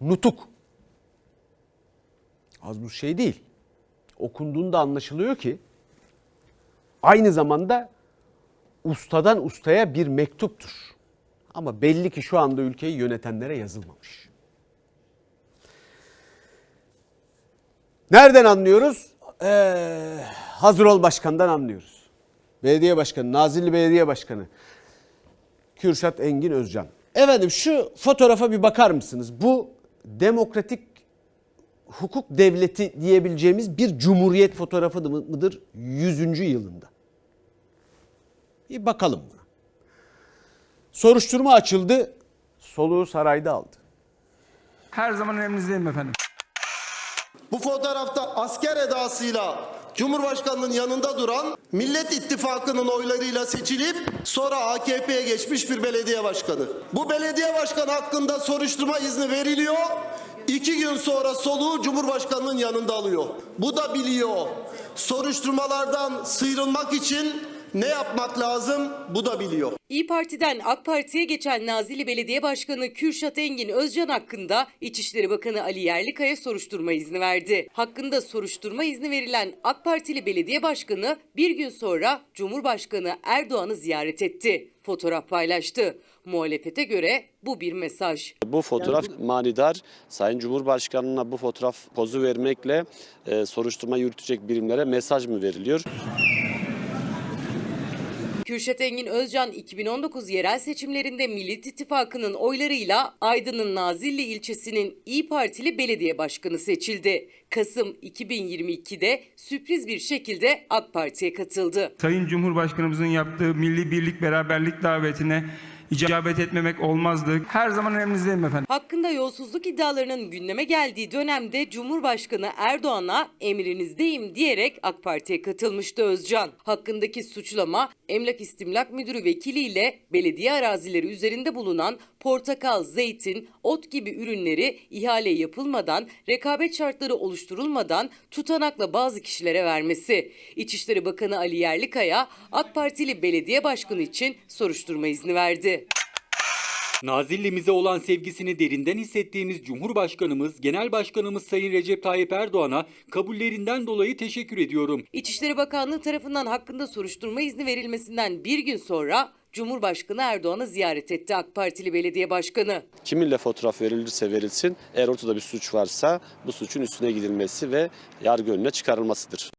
nutuk. Az bu şey değil. Okunduğunda anlaşılıyor ki aynı zamanda ustadan ustaya bir mektuptur. Ama belli ki şu anda ülkeyi yönetenlere yazılmamış. Nereden anlıyoruz? Ee, hazır ol başkandan anlıyoruz. Belediye başkanı, Nazilli Belediye Başkanı Kürşat Engin Özcan. Efendim şu fotoğrafa bir bakar mısınız? Bu demokratik hukuk devleti diyebileceğimiz bir cumhuriyet fotoğrafı mı- mıdır 100. yılında? Bir bakalım buna. Soruşturma açıldı, soluğu sarayda aldı. Her zaman emrinizdeyim efendim. Bu fotoğrafta asker edasıyla Cumhurbaşkanı'nın yanında duran Millet İttifakı'nın oylarıyla seçilip sonra AKP'ye geçmiş bir belediye başkanı. Bu belediye başkanı hakkında soruşturma izni veriliyor. İki gün sonra soluğu Cumhurbaşkanı'nın yanında alıyor. Bu da biliyor. Soruşturmalardan sıyrılmak için ne yapmak lazım bu da biliyor. İyi Parti'den AK Parti'ye geçen Nazilli Belediye Başkanı Kürşat Engin Özcan hakkında İçişleri Bakanı Ali Yerlikaya soruşturma izni verdi. Hakkında soruşturma izni verilen AK Partili belediye başkanı bir gün sonra Cumhurbaşkanı Erdoğan'ı ziyaret etti. Fotoğraf paylaştı. Muhalefete göre bu bir mesaj. Bu fotoğraf manidar. Sayın Cumhurbaşkanı'na bu fotoğraf pozu vermekle e, soruşturma yürütecek birimlere mesaj mı veriliyor? Kürşat Engin Özcan 2019 yerel seçimlerinde Millet İttifakı'nın oylarıyla Aydın'ın Nazilli ilçesinin İyi Partili belediye başkanı seçildi. Kasım 2022'de sürpriz bir şekilde AK Parti'ye katıldı. Sayın Cumhurbaşkanımızın yaptığı milli birlik beraberlik davetine icabet etmemek olmazdı. Her zaman emrinizdeyim efendim. Hakkında yolsuzluk iddialarının gündeme geldiği dönemde Cumhurbaşkanı Erdoğan'a emrinizdeyim diyerek AK Parti'ye katılmıştı Özcan. Hakkındaki suçlama Emlak İstimlak Müdürü vekiliyle belediye arazileri üzerinde bulunan portakal, zeytin, ot gibi ürünleri ihale yapılmadan, rekabet şartları oluşturulmadan tutanakla bazı kişilere vermesi. İçişleri Bakanı Ali Yerlikaya AK Partili belediye başkanı için soruşturma izni verdi. Nazilli'mize olan sevgisini derinden hissettiğimiz Cumhurbaşkanımız, Genel Başkanımız Sayın Recep Tayyip Erdoğan'a kabullerinden dolayı teşekkür ediyorum. İçişleri Bakanlığı tarafından hakkında soruşturma izni verilmesinden bir gün sonra Cumhurbaşkanı Erdoğan'ı ziyaret etti AK Partili belediye başkanı. Kiminle fotoğraf verilirse verilsin eğer ortada bir suç varsa bu suçun üstüne gidilmesi ve yargı önüne çıkarılmasıdır.